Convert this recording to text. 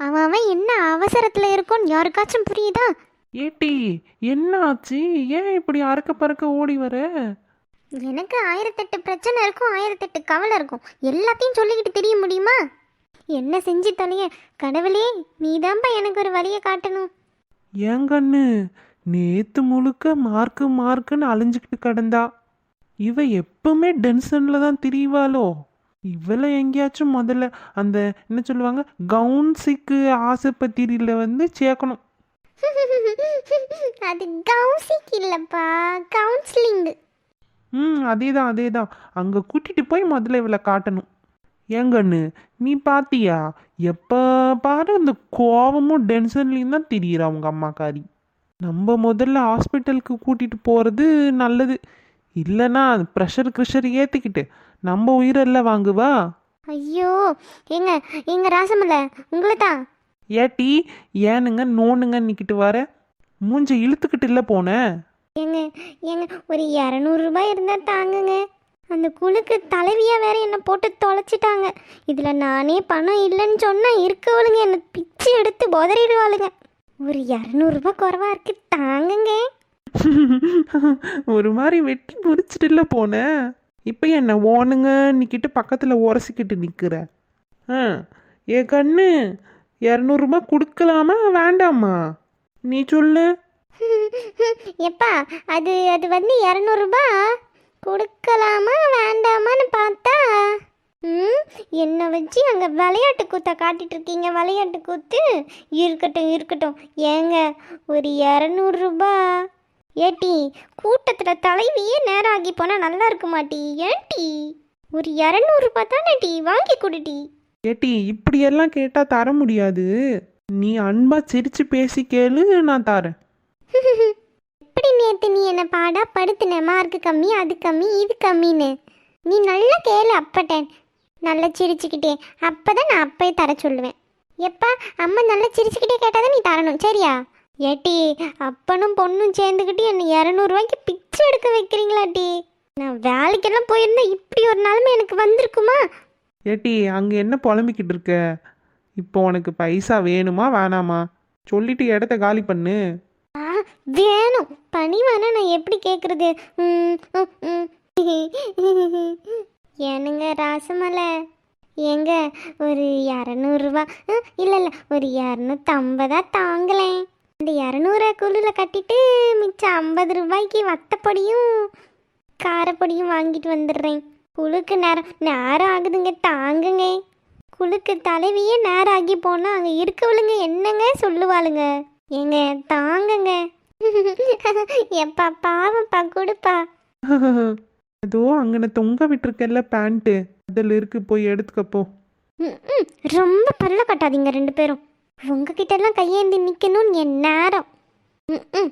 அவன் அவன் என்ன அவசரத்தில் இருக்கோன்னு யாருக்காச்சும் புரியுதா? ஏட்டி என்ன ஆச்சு ஏன் இப்படி அறக்க பறக்க ஓடி வர? எனக்கு ஆயிரத்தெட்டு பிரச்சனை இருக்கும் ஆயிரத்தெட்டு கவலை இருக்கும். எல்லாத்தையும் சொல்லிக்கிட்டு தெரிய முடியுமா? என்ன செஞ்சு தொலைய கடவுளே நீதான்பா எனக்கு ஒரு வழியை காட்டணும். ஏன் கண்ணு? நேத்து முழுக்க மார்க்கு மார்க்குன்னு அலைஞ்சுக்கிட்டு கிடந்தா. இவ எப்பவுமே டென்ஷன்ல தான் திரிவாளோ? இவளை எங்கேயாச்சும் முதல்ல அந்த என்ன சொல்லுவாங்க கவுன்சிக்கு ஆசைப்பத்திரியில வந்து சேர்க்கணும். அது கவுசிக் இல்லப்பா கவுன்சிலிங். ம் அதே தான் அதே தான் அங்கே கூட்டிட்டு போய் முதல்ல இவளை காட்டணும். ஏங்கண்ணு நீ பாத்தியா? எப்போ பாரு இந்த கோவமும் டென்ஷன்லையும் தான் திரியிறா அவங்க அம்மாக்காரி. நம்ம முதல்ல ஹாஸ்பிட்டலுக்கு கூட்டிட்டு போகிறது நல்லது. இல்லைன்னா ப்ரெஷர் க்ரெஷர் ஏற்றிக்கிட்டு நம்ம உயிரெல்லாம் வாங்குவா? ஐயோ ஏங்க எங்க ராசமல்ல உங்களை தான் ஏட்டி ஏனுங்க நோனுங்க நிக்கிட்டு வர? மூஞ்ச இழுத்துக்கிட்டு இல்லை போனேன் ஏங்க ஏங்க ஒரு இரநூறுபா இருந்தால் தாங்குங்க. அந்த குழுக்கு தலைவியாக வேற என்னை போட்டு தொலைச்சிட்டாங்க. இதில் நானே பணம் இல்லைன்னு சொன்னால் இருக்கவளுங்க என்னை பிச்சு எடுத்து உதறிடுவாளுங்க. ஒரு இரநூறுபா குறவா இருக்கு தாங்குங்க. ஒரு மாதிரி வெட்டி முடிச்சிட்டுல போனேன் இப்போ என்ன ஓனுங்க நிக்கிட்டு பக்கத்தில் உரசிக்கிட்டு நிற்கிற ஆ ஏ கண்ணு இரநூறுபா கொடுக்கலாமா வேண்டாமா? நீ சொல்லு. எப்பா அது அது வந்து இரநூறுபா கொடுக்கலாமா வேண்டாமான்னு பார்த்தா? ம் என்னை வச்சு அங்கே விளையாட்டு கூத்தை காட்டிட்டு இருக்கீங்க விளையாட்டு கூத்து. இருக்கட்டும் இருக்கட்டும். ஏங்க ஒரு இரநூறுபா ஏட்டி கூட்டத்தில் தலைவியே நேரம் ஆகி போனால் நல்லா இருக்க மாட்டி ஏன்டி? ஒரு இரநூறுபா தானே டீ வாங்கி கொடுடி. ஏட்டி இப்படியெல்லாம் கேட்டால் தர முடியாது. நீ அன்பா சிரிச்சு பேசி கேளு நான் தரேன். எப்படி நேத்து நீ என்ன பாடா படுத்துன? மார்க் கம்மி அது கம்மி இது கம்மின்னு. நீ நல்லா கேளு அப்பட்டேன். நல்லா சிரிச்சுக்கிட்டே. அப்பதான் நான் அப்பயே தர சொல்லுவேன். எப்பா அம்மா நல்லா சிரிச்சுக்கிட்டே கேட்டாதான் நீ தரணும் சரியா? ஏட்டி அப்பனும் பொண்ணும் சேர்ந்துக்கிட்டு என்னை இரநூறுவாய்க்கு பிச்சை எடுக்க வைக்கிறீங்களாட்டி நான் வேலைக்கெல்லாம் போயிருந்தா இப்படி ஒரு நிலைமை எனக்கு வந்திருக்குமா? ஏட்டி அங்கே என்ன புலம்பிக்கிட்டு இருக்க? இப்போ உனக்கு பைசா வேணுமா வேணாமா? சொல்லிட்டு இடத்த காலி பண்ணு. ஆ வேணும். பணி வேணா நான் எப்படி கேட்குறது ஏனுங்க ராசமலை? ஏங்க ஒரு இரநூறுவா இல்லை இல்லை ஒரு இரநூத்தம்பதா தாங்களேன் இந்த இரநூறு குழுவில் கட்டிட்டு மிச்சம் ஐம்பது ரூபாய்க்கு வத்தப்பொடியும் காரப்பொடியும் வாங்கிட்டு வந்துடுறேன். குழுக்கு நேரம் நேரம் ஆகுதுங்க தாங்குங்க. குழுக்கு தலைவியே நேரம் ஆகி போனால் அங்கே இருக்கவளுங்க என்னங்க சொல்லுவாளுங்க? ஏங்க தாங்குங்க. எப்பா பாவப்பா கொடுப்பா. அதோ அங்கன தொங்க விட்டுருக்கல்ல பேண்ட்டு. அதில் இருக்கு போய் எடுத்துக்கப்போ. ரொம்ப பல்ல கட்டாதீங்க ரெண்டு பேரும். உங்ககிட்ட எல்லாம் கையேந்தி நிக்கணும்னு என் நேரம் ம் ம்